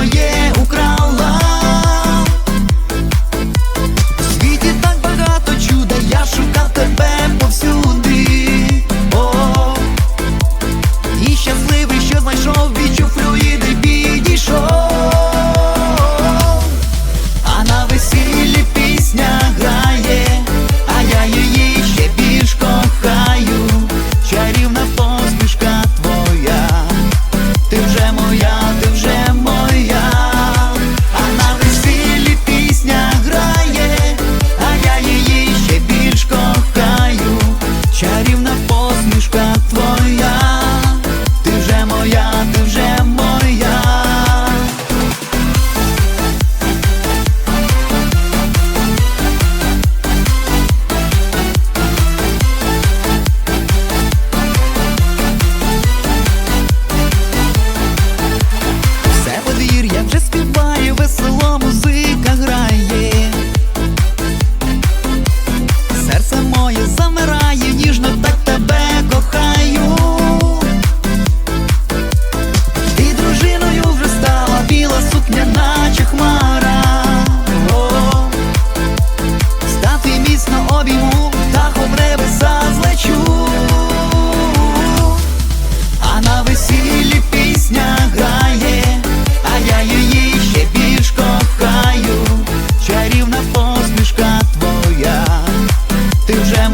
моє украла. У світі так багато чуда, я шукав тебе повсюди. О, І щасливий, що знайшов відчуття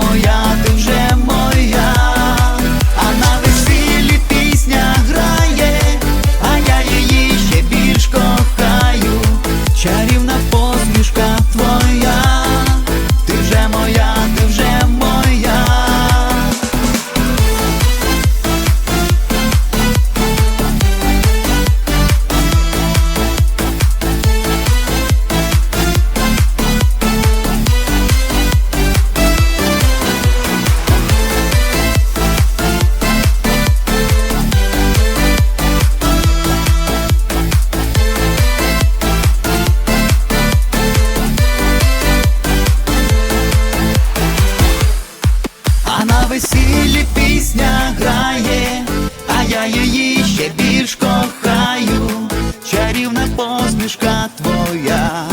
거야. Її ще більш кохаю. Чарівна посмішка твоя,